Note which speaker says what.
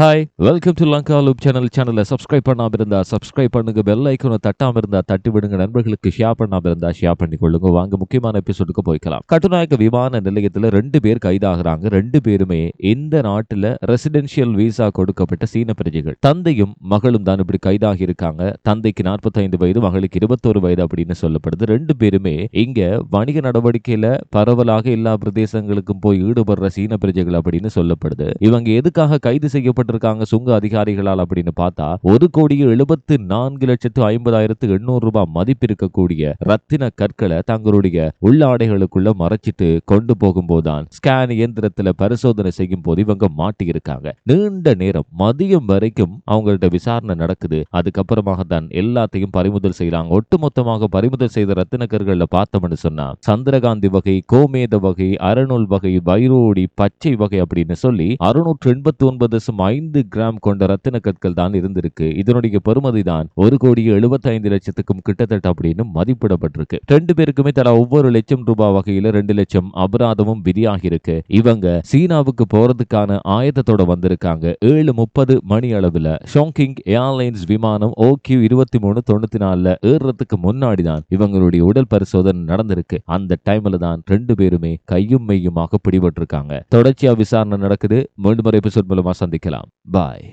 Speaker 1: Hi welcome to Lanka loop channel சேனலை subscribe பண்ணாம இருந்தா சப்ஸ்கிரைப் பண்ணுங்க. பெல் ஐக்கனை தட்டாம இருந்தா தட்டி விடுங்க. நண்பர்களுக்கு ஷேர் பண்ணாம இருந்தா ஷேர் பண்ணி கொள்ளுங்க வாங்க முக்கியமான எபிசோடுக்கு போய்க்கலாம். கட்டுநாயக்க விமான நிலையத்துல ரெண்டு பேர் கைதாகிறாங்க. ரெண்டு பேருமே இந்த நாட்டுல ரெசிடென்ஷியல் விசா கொடுக்கப்பட்ட சீன பிரஜைகள் தந்தையும் மகளும் தான் இப்படி கைதாகி இருக்காங்க. தந்தைக்கு 45 வயது மகளுக்கு இருபத்தோரு வயது அப்படின்னு சொல்லப்படுது. ரெண்டு பேருமே இங்க வணிக நடவடிக்கையில பரவலாக எல்லா பிரதேசங்களுக்கும் போய் ஈடுபடுற சீன பிரஜைகள் அப்படின்னு சொல்லப்படுது. இவங்க எதுக்காக கைது செய்யப்பட்டிருக்காங்க சுங்க அதிகாரிகளால் அப்படின்னு பார்த்தா ஒரு கோடியே எழுபத்து நான்கு லட்சத்து ஐம்பதாயிரத்து எண்ணூறு ரூபாய் மதிப்பு இருக்கக்கூடிய ரத்தின கற்களை தங்களுடைய உள்ளாடைகளுக்குள்ள மறைச்சிட்டு கொண்டு போகும்போதுதான் ஸ்கேன் இயந்திரத்துல பரிசோதனை செய்யும் போது இவங்க மாட்டியிருக்காங்க. நீண்ட நேரம் மதியம் வரைக்கும் அவங்கள்ட்ட விசாரணை நடக்குது. அதுக்கப்புறமாக தான் எல்லாத்தையும் பறிமுதல் செய்யறாங்க ஒட்டுமொத்தமாக பறிமுதல் செய்த ரத்தின கற்கள்ல பார்த்தோம்னு சொன்னா சந்திரகாந்தி வகை கோமேத வகை அறநூல் வகை வைரோடி பச்சை வகை அப்படின்னு சொல்லி அறுநூற்று எண்பத்தி ஒன்பது ஐந்து கிராம் கொண்ட ரத்தின கற்கள் தான் இருந்திருக்கு. இதனுடைய பெருமதி தான் ஒரு கோடி எழுபத்தி ஐந்து லட்சத்துக்கும் கிட்டத்தட்ட அப்படின்னு மதிப்பிடப்பட்டிருக்கு. ரெண்டு பேருக்குமே தலா ஒவ்வொரு லட்சம் ரூபாய் வகையில ரெண்டு லட்சம் அபராதமும் விதியாகி இருக்கு இவங்க சீனாவுக்கு போறதுக்கான ஆயத்தத்தோட வந்திருக்காங்க. ஏழு முப்பது மணி அளவுல ஷாங்கிங் ஏர்லைன்ஸ் விமானம் ஓகே இருபத்தி மூணு தொண்ணூத்தி நாலுல ஏறுறதுக்கு முன்னாடி தான் இவங்களுடைய உடல் பரிசோதனை நடந்திருக்கு. அந்த டைம்ல தான் ரெண்டு பேருமே கையும் மெய்யுமாக பிடிபட்டிருக்காங்க. தொடர்ச்சியா விசாரணை நடக்குது. மீண்டும் ஒரு எபிசோட் மூலமா சந்திக்கலாம். பாய்